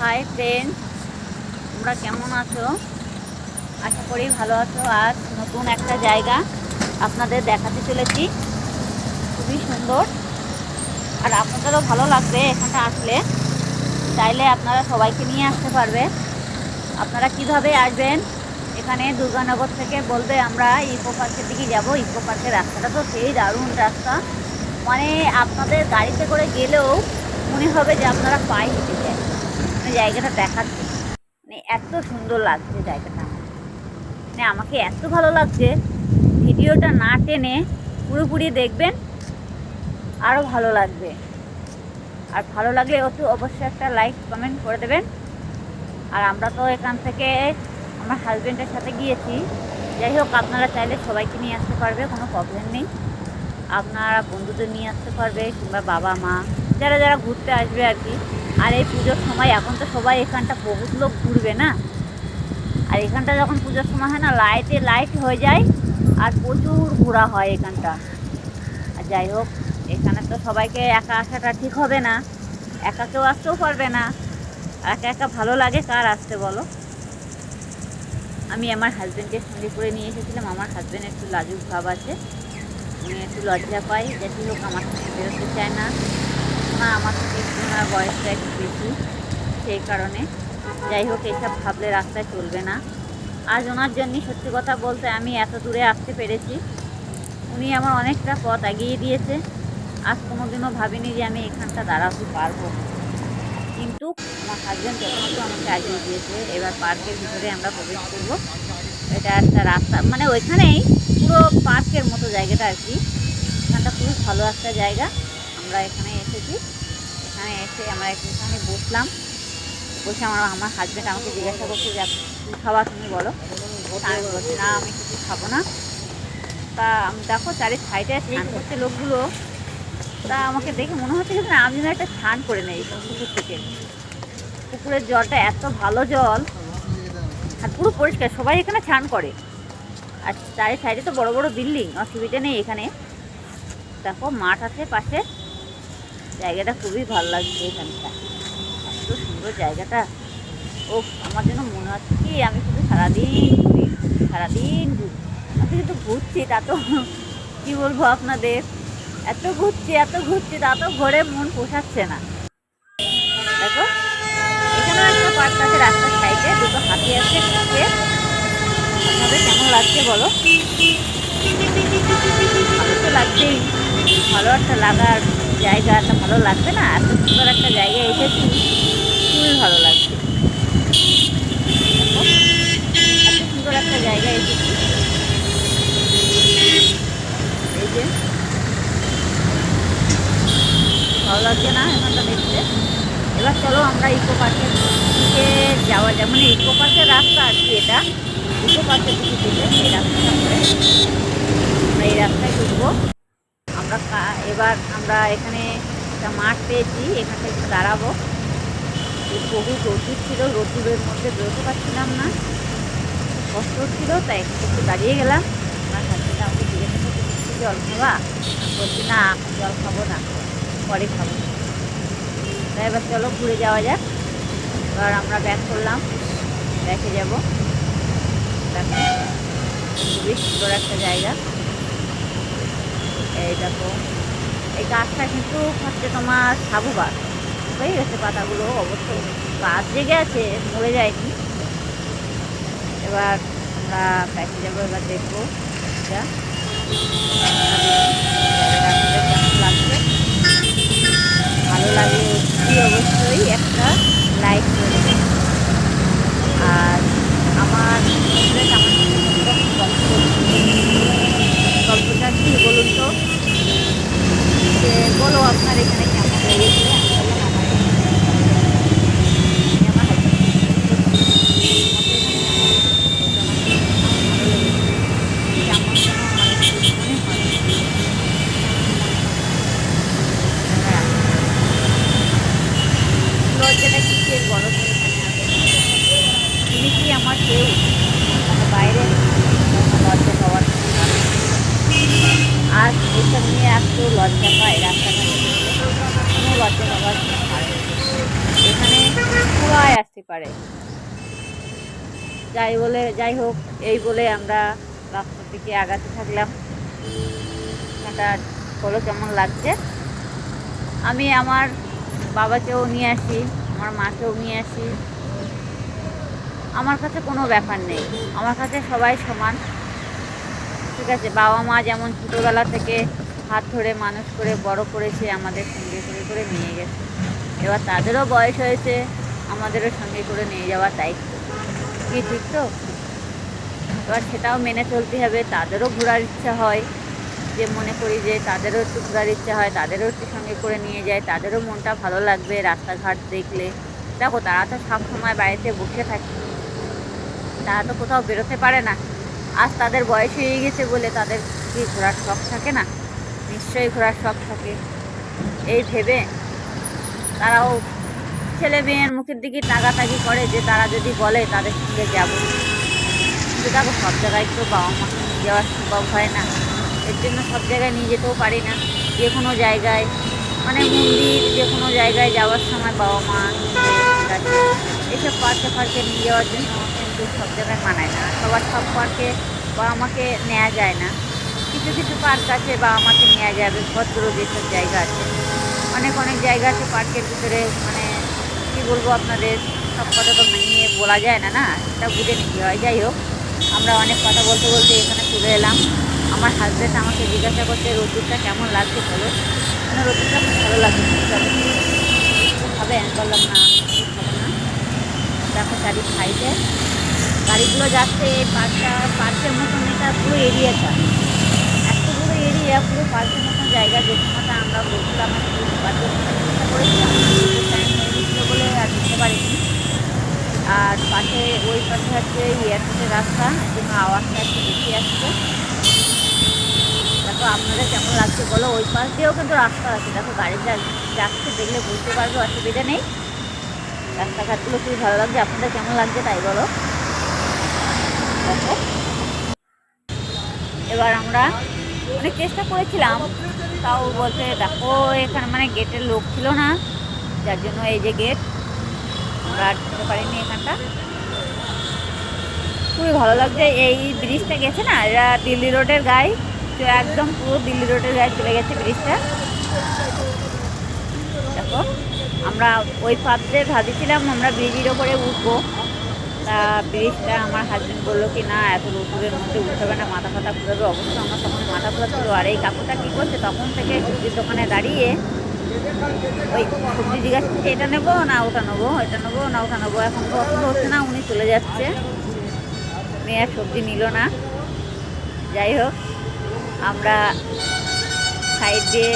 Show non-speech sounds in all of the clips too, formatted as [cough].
Hi friend তোমরা কেমন আছো? আশা করি ভালো আছো। আজ নতুন একটা জায়গা আপনাদের দেখাতে চলেছি। খুবই সুন্দর। আর আপনাদেরও ভালো লাগবে এখানটা আসলে। চাইলে আপনারা সবাইকে নিয়ে আসতে পারবে। আপনারা কীভাবে আসবেন? এখানে দুর্গানগর থেকে বলবে আমরা ইকো পার্কের দিকে যাব। ইকো পার্কের রাস্তাটা তো সেই দারুণ রাস্তা। মানে আপনাদের গাড়িতে করে গেলেও মনে হবে যে আপনারা পায়ে হেঁটে যায় মানে জায়গাটা দেখাচ্ছে। মানে এত সুন্দর লাগছে জায়গাটা মানে আমাকে এত ভালো লাগছে। ভিডিওটা না টেনে পুরোপুরি দেখবেন আরও ভালো লাগবে। আর ভালো লাগলে অতি অবশ্যই একটা লাইক কমেন্ট করে দেবেন। আর আমরা তো এখান থেকে আমার হাজব্যান্ডের সাথে গিয়েছি। যাই হোক, আপনারা চাইলে সবাইকে নিয়ে আসতে পারবে, কোনো প্রবলেম নেই। আপনারা বন্ধুদের নিয়ে আসতে পারবে, কিংবা বাবা মা যারা যারা ঘুরতে আসবে আর কি। আর এই পুজোর সময় এখন তো সবাই এখানটা বহুত লোক ঘুরবে না? আর এখানটা যখন পুজোর সময় হয় না লাইটে লাইট হয়ে যায় আর প্রচুর ঘোরা হয় এখানটা। আর যাই হোক, এখানে তো সবাইকে একা আসাটা ঠিক হবে না। একা কেউ আসতেও পারবে না। একা একা ভালো লাগে, কার আসতে বলো? আমি আমার হাজব্যান্ডের সঙ্গে করে নিয়ে এসেছিলাম। আমার হাজব্যান্ড একটু লাজুক ভাব আছে। উনি একটু লজ্জা পাই। যাতে হোক, আমার সঙ্গে বেরোতে চায় না। না আমার থেকে একটু ওনার বয়সটা একটু বেশি, সেই কারণে। যাই হোক, এইসব ভাবলে রাস্তায় চলবে না। আজ ওনার জন্যই সত্যি কথা বলতে আমি এত দূরে আসতে পেরেছি। উনি আমার অনেকটা পথ এগিয়ে দিয়েছে। আজ কোনোদিনও ভাবিনি যে আমি এখানটা দাঁড়াতে পারব। কিন্তু আমার হাজব্যান্ড যথাযথ আমাকে আগিয়ে দিয়েছে। এবার পার্কের ভিতরে আমরা প্রবেশ করব। এটা একটা রাস্তা মানে ওইখানেই পুরো পার্কের মতো জায়গাটা আর কি। এখানটা খুবই ভালো একটা জায়গা। আমরা এখানে এসেছি। এখানে এসে আমরা এখানে বসলাম। বসে আমার আমার হাজব্যান্ড আমাকে জিজ্ঞাসা করছে যে কী খাওয়া তুমি বলো? আমি বলছি, না, আমি কিছু খাব না। তা আমি দেখো চারি সাইডে স্নান করছে লোকগুলো। তা আমাকে দেখে মনে হচ্ছে না আমি যেন একটা স্নান করে নেই পুকুর থেকে। পুকুরের জলটা এত ভালো জল। আর পুরো পরিষ্কার, সবাই এখানে স্নান করে। আর চারি সাইডে তো বড় বড় বিল্ডিং, অসুবিধা নেই এখানে। দেখো মাঠ আছে পাশে। জায়গাটা খুবই ভালো লাগছে এখানটা। এত সুন্দর জায়গাটা। ও আমার যেন মনে হচ্ছে কি, আমি শুধু সারাদিন ঘুরি সারাদিন ঘুরি। আমি কিন্তু ঘুরছি, তা তো [laughs] কী বলব আপনাদের? এত ঘুরছি এত ঘুরছি, তা তো ঘরে মন পোষাচ্ছে না। দেখো, এখানেও একটা পার্ক আছে রাস্তার সাইডে দুটো হাতি আছে আপনাদের কেমন লাগছে বলো? ভালো তো লাগছেই, ভালো একটা লাগার জায়গা একটা ভালো লাগবে না? এত সুন্দর একটা জায়গায় এসেছি। খুবই ভালো লাগছে। এত সুন্দর একটা জায়গায় এসেছি। এই যে। ভালো লাগছে না এখানটা দেখতে? এবার চলো আমরা ইকো পার্কের দিকে যাওয়া যায় মানে ইকো পার্কের রাস্তা আর কি এটা? ইকো পার্কের দিকে যেতে এই রাস্তাটা আমরা এই রাস্তায় ঢুকবো। এবার আমরা এখানে একটা মাঠ পেয়েছি এখানটা একটু দাঁড়াবো। বহু রোদ্দুর ছিল, রোদ্দুরের মধ্যে বেরোতে পারছিলাম না। কষ্ট হচ্ছিল, তাই একটু দাঁড়িয়ে গেলাম। আমার হাজবেন্ড আমাকে জিজ্ঞাসা করছে "তুমি জল খাবা বলছি, না জল খাব না, পরে খাব। তাই এবার চলো ঘুরে যাওয়া যাক। এবার আমরা ব্যাক করলাম, ব্যাকে যাব। খুবই সুন্দর একটা জায়গা। এই দেখো। এই গাছটা কিন্তু হচ্ছে তোমার সাবু গাছ হয়ে গেছে পাতাগুলো অবশ্য গাছ জেগে আছে, মরে যায়নি। এবার আমরা ব্যাকে যাব এবার দেখব লাগছে ভালো লাগে অবশ্যই একটা লাইক করে আর আমার। গল্পটা কি বলুন তো? যে বলো আপনার এখানে কেমন লেগেছে আমি বললাম আমার এখানে আমি আমার husband কেমন যেন আমার একটু মনে হয় হ্যাঁ লজ্জাটা কিসের বড় করে এখানে আছে তুমি কি আমার কেউ মানে বাইরে লজ্জা পাওয়ার কিছু না। আর এইসব নিয়ে একটু লজ্জা পায় রাস্তাঘাটে বেরোলে। কোনো লজ্জা পাওয়ার কিছু কারণ নেই। এখানে পুরাই আসতে পারে যাই বলে যাই হোক এই বলে আমরা রাস্তার দিকে আগাতে থাকলাম। এটা বলো কেমন লাগছে? আমি আমার বাবাকেও নিয়ে আসি, আমার মাকেও নিয়ে আসি। আমার কাছে কোনো ব্যাপার নেই, আমার কাছে সবাই সমান। ঠিক আছে, বাবা মা যেমন ছোটোবেলা থেকে হাত ধরে মানুষ করে, বড় করেছে, আমাদের সঙ্গে করে করে নিয়ে গেছে। এবার তাদেরও বয়স হয়েছে, আমাদেরও সঙ্গে করে নিয়ে যাওয়ার দায়িত্ব। কি ঠিক তো? এবার সেটাও মেনে চলতে হবে, তাদেরও ঘোরার ইচ্ছা হয়। যে মনে করি যে তাদেরও একটু ঘোরার ইচ্ছা হয়, তাদেরও একটু সঙ্গে করে নিয়ে যায়, তাদেরও মনটা ভালো লাগবে রাস্তাঘাট দেখলে। দেখো তারা তো সব সময় বাড়িতে বসে থাকে, তারা তো কোথাও বেরোতে পারে না। আজ তাদের বয়স হয়ে গেছে বলে তাদের কি ঘোরার শখ থাকে না? নিশ্চয়ই ঘোরার শখ থাকে। এই ভেবে তারাও ছেলে মেয়ের মুখের দিকে তাগাতাগি করে যে তারা যদি বলে তাদের সঙ্গে যাব। কিন্তু দেখো সব জায়গায় তো বাবা নিয়ে যাওয়া সম্ভব হয় না। এর জন্য সব জায়গায় নিয়ে যেতেও পারি না। যে কোনো জায়গায় মানে মন্দির যে কোনো জায়গায় যাওয়ার সময় বাবা মা এসব পার্কে ফার্কে নিয়ে যাওয়ার জন্য কিন্তু সব জায়গায় মানায় না। সবার সব পার্কে বাবা মাকে নেওয়া যায় না। কিছু কিছু পার্ক আছে বাবা মাকে নেওয়া যাবে ভদ্র যেসব জায়গা আছে। অনেক অনেক জায়গা আছে পার্কের ভিতরে মানে কী বলব আপনাদের, সব কথা তো নিয়ে বলা যায় না না, সেটা বুঝে নিতে হয়। যাই হোক আমরা অনেক কথা বলতে বলতে এখানে চলে এলাম। আমার হাজব্যান্ড আমাকে জিজ্ঞাসা করছে, রোদ্দুরটা কেমন লাগছে বলো? মানে রোদ্দুরটা খুব ভালো লাগছে হবে? আমি বললাম, না, হবে না। দেখো চারি সাইডে। গাড়িগুলো যাচ্ছে এই পার্কটা পার্কের মতন এটা পুরো এরিয়াটা এত পুরো এরিয়া পুরো পার্কের মতন জায়গা, যে সময়টা আমরা বলছিলাম পার্কের চেষ্টা করেছিলাম। টাইম হয়ে গেছিল বলে আর দিতে পারিনি। আর পাশে ওই পাশে হচ্ছে এয়ারপোর্টের রাস্তা জন্য আওয়াজটা একটু বেশি আসছে। দেখো আপনাদের কেমন লাগছে বলো? ওই পাশ দিয়েও কিন্তু রাস্তা আছে। দেখো গাড়ি যাচ্ছে দেখলে বুঝতে পারবে, অসুবিধা নেই। রাস্তাঘাটগুলো খুবই ভালো লাগছে। আপনাদের কেমন লাগছে তাই বলো। দেখো। এবার আমরা অনেক চেষ্টা করেছিলাম, তাও বলতে দেখো, এখানে মানে গেটের লোক ছিল না। যার জন্য এই যে গেট আমরা আর ঢুকতে পারিনি এখানটা। খুবই ভালো লাগছে, এই ব্রিজটা গেছে না, এরা দিল্লি রোডের গায়ে তো একদম পুরো দিল্লি রোডের গায়ে চলে গেছে ব্রিজটা। দেখো, আমরা ওই পাত্রে ভাবছিলাম আমরা ব্রিজের ওপরে উঠবো। তা ব্রিজটা আমার হাজবেন্ড বলল কি, না, এত রোদ্দুরের মধ্যে উঠতে হবে না, মাথা ফাথা ঘুরাবে। অবশ্য আমার তখন মাথা ঘুরাচ্ছিল, আর এই কাকুটা কী করছে, তখন থেকে সবজির দোকানে দাঁড়িয়ে ওই সবজি জিজ্ঞাসা এটা নেব না ওটা নেব? এটা নেব না ওটা নেব? এখন পছন্দ হচ্ছে না, উনি চলে যাচ্ছে। মেয়ে আর সবজি নিল না। যাই হোক, আমরা সাইড দিয়ে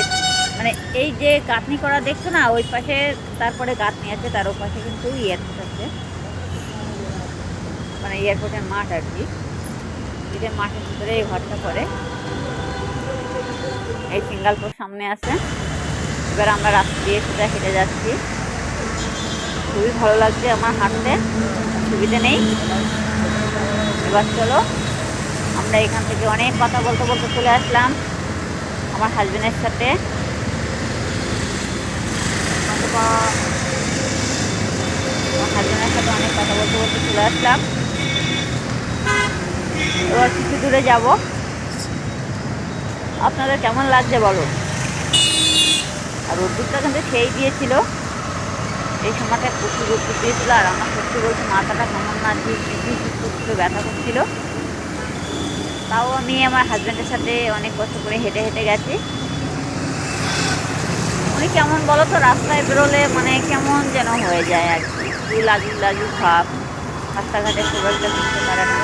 মানে এই যে গাঁথনি করা দেখছ না, ওই পাশে তারপরে গাঁথনি আছে, তার ও পাশে কিন্তু এয়ারপোর্ট আছে। মানে এয়ারপোর্টের মাঠ আর কি। যে মাঠের ভিতরে এই ঘরটা করে এই সিঙ্গালপুর সামনে আছে। এবার আমরা রাস্তা দিয়ে সোজা হেঁটে যাচ্ছি। খুবই ভালো লাগছে আমার হাঁটতে, সুবিধে নেই। এবার চলো, আমরা এখান থেকে অনেক কথা বলতে বলতে চলে আসলাম আমার হাজবেন্ডের সাথে। আমার হাজবেন্ডের সাথে অনেক কথা বলতে বলতে চলে আসলাম। এবার কিছু দূরে যাব। আপনাদের কেমন লাগছে বলো? আর রোদ্দুরটা কিন্তু সেই দিয়েছিল। এই সময়টা প্রচুর রোদ্দুর দিয়েছিল আর আমার সত্যি বলছে মাথাটা কেমন না যে করছিল ব্যথা করছিল। তাও আমি আমার হাজব্যান্ডের সাথে অনেক কষ্ট করে হেঁটে হেঁটে গেছি। উনি কেমন বলো তো রাস্তায় বেরোলে মানে কেমন যেন হয়ে যায় আর কি। লাজুক লাজুক ভাব। রাস্তাঘাটে খুব একটা বুঝতে পারে না।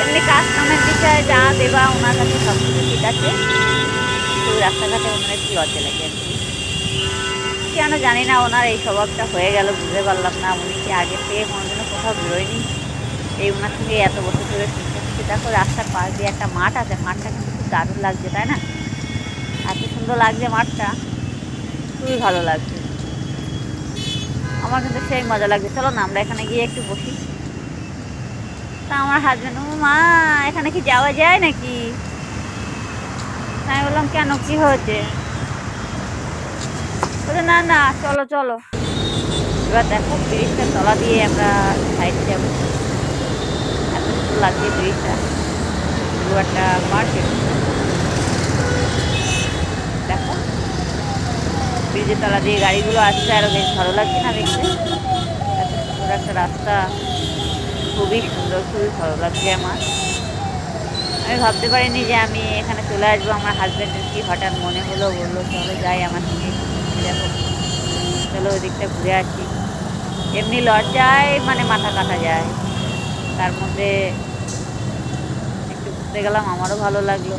এমনি কাজ কামের বিষয়ে যা দেবা ওনার কাছে সব কিছু ঠিক আছে। কিন্তু রাস্তাঘাটে ওনার একটু লজ্জা লাগে আর কি? কেন জানি না ওনার এই স্বভাবটা হয়ে গেল, বুঝতে পারলাম না। উনি কি আগে থেকে কোনোদিনও কোথাও বেরোয়নি? এই ওনার সঙ্গে এত বছর ধরে শুনতে দেখো রাস্তার পাশ দিয়ে একটা মাঠ আছে, মাঠটা কিন্তু খুব দারুণ লাগছে, তাই না? এত সুন্দর লাগছে মাঠটা। খুবই ভালো লাগছে। আমার কিন্তু সেই মজা লাগছে। চলো না, আমরা এখানে গিয়ে একটু বসি। তা আমার হাজব্যান্ড ও মা, এখানে কি যাওয়া যায় নাকি? আমি বললাম, কেন? কি হয়েছে? বলছে, না না, চলো চলো। এবার দেখো ব্রিজটার তলা দিয়ে আমরা সাইডে যাব। এত সুন্দর লাগছে ব্রিজটা। পুরো একটা মার্কেট দেখো, ব্রিজের তলা দিয়ে গাড়িগুলো আসছে আরও বেশ ভালো লাগছে না দেখতে। এত সুন্দর একটা রাস্তা। খুবই সুন্দর, খুবই ভালো লাগছে আমার। আমি ভাবতে পারিনি যে আমি এখানে চলে আসব। আমার হাজব্যান্ডের কি হঠাৎ মনে হলো, বলল, চলো যাই আমার সঙ্গে দেখো চলো ওই দিকটা ঘুরে আসি। এমনি লজ্জায় মানে মাথা কাটা যায়। তার মধ্যে একটু ঘুরতে গেলাম, আমারও ভালো লাগল।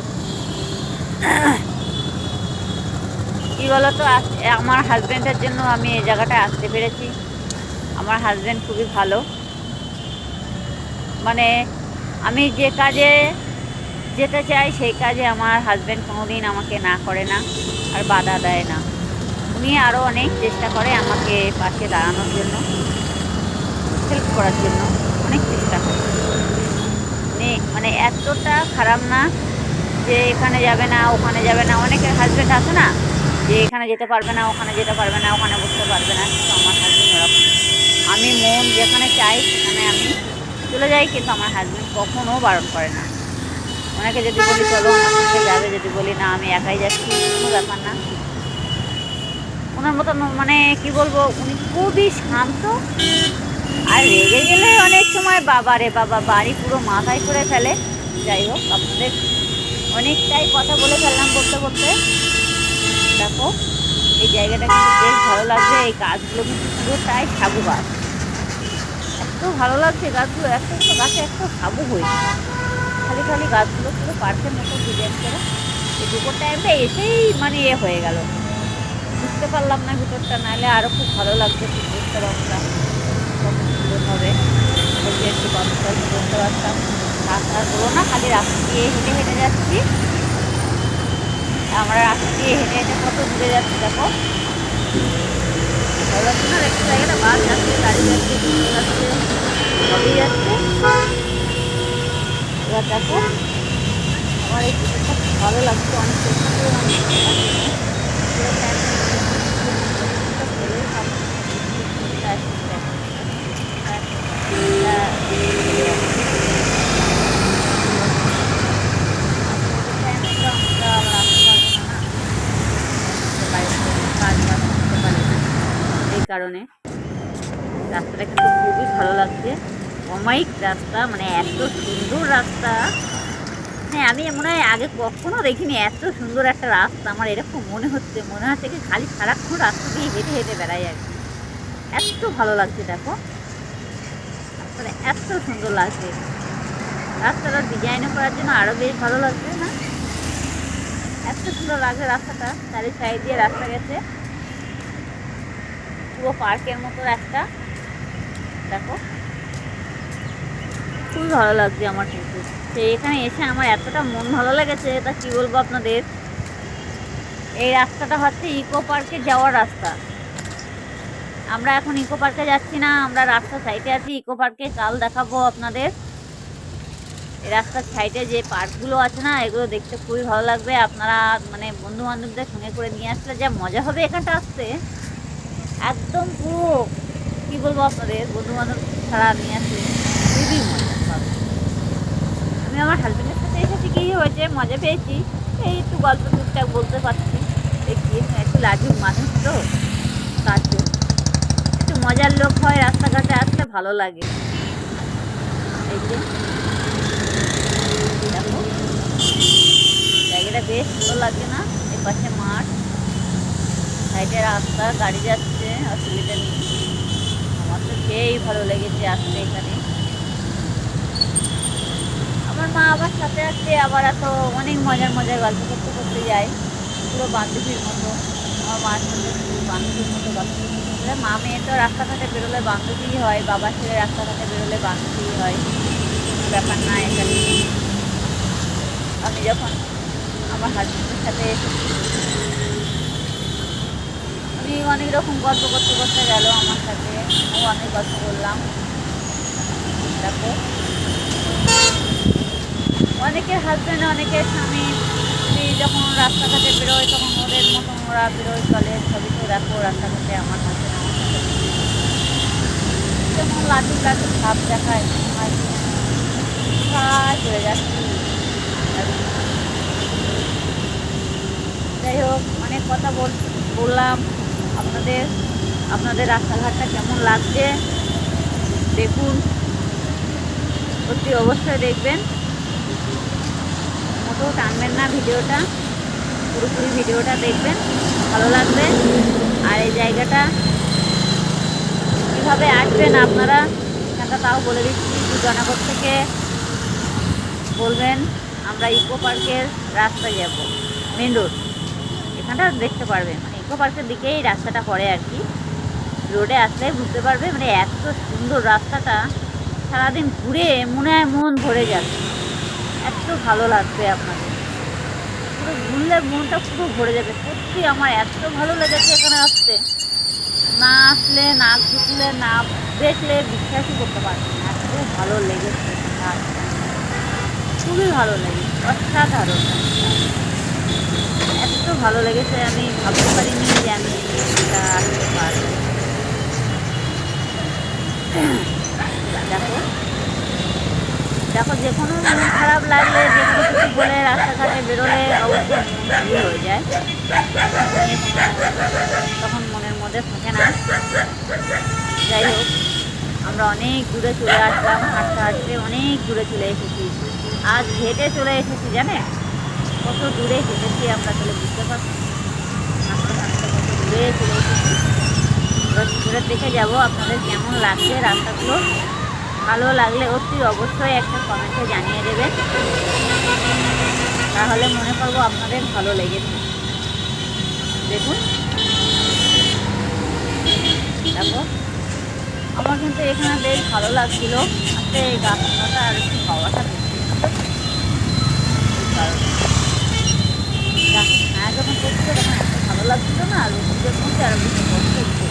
কী বলতো আস- আমার হাজব্যান্ডের জন্য আমি এই জায়গাটায় আসতে পেরেছি। আমার হাজব্যান্ড খুবই ভালো। মানে আমি যে কাজে যেতে চাই সেই কাজে আমার হাজব্যান্ড কোনোদিন আমাকে না করে না আর বাধা দেয় না। উনি আরও অনেক চেষ্টা করে আমাকে পাশে দাঁড়ানোর জন্য হেল্প করার জন্য অনেক চেষ্টা করে। উনি মানে এতটা খারাপ না যে এখানে যাবে না, ওখানে যাবে না। অনেকের হাজব্যান্ড আছে না যে এখানে যেতে পারবে না, ওখানে যেতে পারবে না, ওখানে বসতে পারবে না। কিন্তু আমার হাজব্যান্ড ওরকম আমি মন যেখানে চাই সেখানে আমি চলে যাই, কিন্তু আমার হাজব্যান্ড কখনও বারণ করে না। ওনাকে যদি বলি, চলো আমার সঙ্গে যাবে। যদি বলি, না, আমি একাই যাচ্ছি, কোনো ব্যাপার না। ওনার মতন মানে কি বলব, উনি খুবই শান্ত। আর রেগে গেলে অনেক সময় বাবা রে বাবা, বাড়ি পুরো মাথায় করে ফেলে। যাই হোক, আপনাদের অনেকটাই কথা বলে ফেললাম বলতে বলতে দেখো, এই জায়গাটা কিন্তু বেশ ভালো লাগছে, এই গাছগুলো কিন্তু পুরোটাই সাবু গাছ। এত ভালো লাগছে গাছগুলো একটা গাছে একটা সাবু হয়েছে। খালি খালি গাছগুলো পুরো পার্কের মতো ডিজাইন করে এই দুপুর টাইমটা এসেই মানে এ হয়ে গেল। বুঝতে পারলাম না ভিতরটা, নাহলে আরও খুব ভালো লাগছে খুব বুঝতে পারতাম কত সুন্দরভাবে বলছি, একটু গল্পটা করতে পারতাম। রাস্তাগুলো না, খালি রাস্তা দিয়ে হেঁটে হেঁটে যাচ্ছি। আমরা রাস্তা দিয়ে হেঁটে হেঁটে কত দূরে যাচ্ছি দেখো। ভালো লাগছে না একটা জায়গাটা বাস যাচ্ছে, গাড়ি যাচ্ছে যাচ্ছে, সবই যাচ্ছে। দেখো। আমার ভালো লাগছে অনেক আমি পুরো family ছেলে সব কিছু আসছে। এই কারণে রাস্তাটা কিন্তু খুবই ভালো লাগছে অমায়িক রাস্তা মানে এত সুন্দর রাস্তা। হ্যাঁ আমি মনে হয় আগে কখনো দেখিনি এত সুন্দর একটা রাস্তা। আমার এরকম মনে হচ্ছে মনে হচ্ছে কি খালি সারাক্ষণ রাস্তা দিয়ে হেঁটে হেঁটে বেড়াই আর কি। এত ভালো লাগছে, দেখো। রাস্তাটা এত সুন্দর লাগছে। রাস্তাটা ডিজাইনও করার জন্য আরও বেশ ভালো লাগছে, না? এত সুন্দর লাগছে রাস্তাটা, চারি সাইড দিয়ে রাস্তা গেছে। পুরো পার্কের মতো একটা। দেখো। খুবই ভালো লাগছে আমার কিন্তু। তো এখানে এসে আমার এতটা মন ভালো লেগেছে, তা কী বলব আপনাদের? এই রাস্তাটা হচ্ছে ইকো পার্কে যাওয়ার রাস্তা। আমরা এখন ইকো পার্কে যাচ্ছি না, আমরা রাস্তার সাইডে আছি, ইকো পার্কে কাল দেখাবো আপনাদের। এই রাস্তার সাইডে যে পার্কগুলো আছে না, এগুলো দেখতে খুবই ভালো লাগবে। আপনারা মানে বন্ধু বান্ধবদের সঙ্গে করে নিয়ে আসলে যা মজা হবে এখানটা আসতে। একদম পুরো, কী বলব আপনাদের বন্ধু বান্ধব ছাড়া নিয়ে আসলে। আমি আমার হাজব্যান্ডের সাথে এসেছি, কী হয়েছে? মজা পেয়েছি। এই একটু গল্প টুকটাক বলতে পারছি। দেখি একটু লাজুক মানুষ তো, তার একটু মজার লোক হয়, রাস্তাঘাটে আসলে ভালো লাগে। এই যে। জায়গাটা বেশ ভালো লাগে না? এর পাশে মাঠ। সাইডে রাস্তা, গাড়ি যাচ্ছে, অসুবিধা নেই। আমার তো সেই ভালো লেগেছে আসতে এখানে। আমার মা আবার সাথে আসছে আবার এত অনেক মজার মজার গল্প করতে করতে যায়। পুরো বান্ধবীর মতো। আমার মার সাথে বান্ধবীর মতো গল্প করতে মা মেয়ে তো রাস্তাঘাটে বেরোলে বান্ধবীই হয়, বাবা ছেলে রাস্তাঘাটে বেরোলে বান্ধবীই হয়। কোনো ব্যাপার না এখানে আমি যখন আমার হাজব্যান্ডের সাথে আমি অনেক রকম গল্প করতে করতে গেল আমার সাথে। ও অনেক গল্প করলাম। দেখো। অনেকের হাজব্যান্ড অনেকের স্বামী যখন রাস্তাঘাটে বেরোয়, তখন ওদের মতন ওরা বেরোয়, চলে ছবি তো দেখো রাস্তাঘাটে আমার হাজব্যান্ড কেমন লাটু লাটু ভাব দেখায় কাজ হয়ে যাচ্ছে। যাই হোক, অনেক কথা বল বললাম আপনাদের আপনাদের রাস্তাঘাটটা কেমন লাগছে? দেখুন সত্যি অবশ্যই দেখবেন। মোটেও টানবেন না ভিডিওটা, পুরোপুরি ভিডিওটা দেখবেন, ভালো লাগবে। আর এই জায়গাটা কীভাবে আসবেন আপনারা এখানটা তাও বলে দিচ্ছি। জনগর থেকে বলবেন, আমরা ইকো পার্কের রাস্তায় যাব, মেন রোড। এখানটা দেখতে পারবেন মানে ইকো পার্কের দিকেই রাস্তাটা পড়ে আর কি। রোডে আসলে বুঝতে পারবে মানে এত সুন্দর রাস্তাটা সারাদিন ঘুরে মনে হয় মন ভরে যাবে এত ভালো লাগবে আপনাদের। পুরো ঘুরলে মনটা পুরো ভরে যাবে। সত্যি আমার এত ভালো লেগেছে এখানে আসতে। না আসলে, না ঘুরলে, না দেখলে বিশ্বাসই করতে পারছি না। এত ভালো লেগেছে খুবই ভালো লেগেছে, অসাধারণ। এত ভালো লেগেছে, আমি ভাবতে পারিনি যে আমি এটা আসতে পারব। [clears throat] দেখো। দেখো, যে কোনো মন খারাপ লাগলে যে কোনো কিছু বলে রাস্তাঘাটে বেরোলে অবশ্যই মন হয়ে যায়। তখন মনের মধ্যে থাকে না। যাই হোক, আমরা অনেক দূরে চলে আসলাম, হাঁটতে হাঁটতে অনেক দূরে চলে এসেছি। আজ হেঁটে চলে এসেছি, জানে? কত দূরে হেঁটেছি আমরা চলে বুঝতে পারছি হাঁটতে হাঁটতে কত দূরে চলে এসেছি। দূরে দেখে যাব, আপনাদের কেমন লাগছে রাস্তাগুলো? ভালো লাগলে অতি অবশ্যই একটা কমেন্টে জানিয়ে দেবেন তাহলে মনে করব আপনাদের ভালো লেগেছে। দেখুন। দেখো। আমার কিন্তু এখানে বেশ ভালো লাগছিল। আজকে এই গাছপালাটা আর একটু হাওয়াটা কারণে। ছায়া যখন পড়ছিল তখন এত ভালো লাগছিল না, আর রোদ যখন পড়ছে আর বেশি কষ্ট হচ্ছে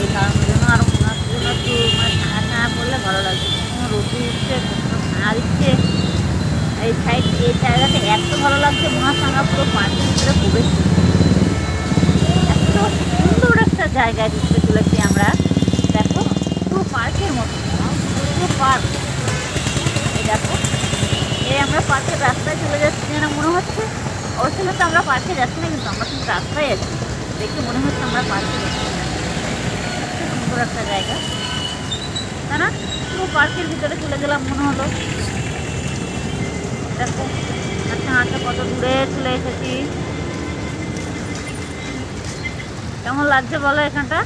এই কারণের জন্য মনে ছায়া ছায়া পড়লে ভালো লাগছে রোদ উঠছে ছায়া দিচ্ছে। এই সাইড এই জায়গাটা এত ভালো লাগছে হচ্ছে পুরো পার্কের ভিতরে করছি। এত সুন্দর একটা জায়গায় ঘুরতে চলেছি আমরা। দেখো, পুরো পার্কের মতো। পুরো পার্ক। এই দেখো, এই আমরা পার্কের রাস্তায় চলে যাচ্ছি যেন মনে হচ্ছে। অবশ্যই কিন্তু আমরা পার্কে যাচ্ছি না, কিন্তু আমরা কিন্তু রাস্তায় আছি। দেখে মনে হচ্ছে আমরা পার্কে যাচ্ছি। সুন্দর একটা জায়গা। তাই না পুরো পার্কের ভিতরে চলে গেলাম মনে হলো। দেখো আচ্ছা আচ্ছা কত দূরে চলে এসেছি। কেমন লাগছে বলো এখানটা?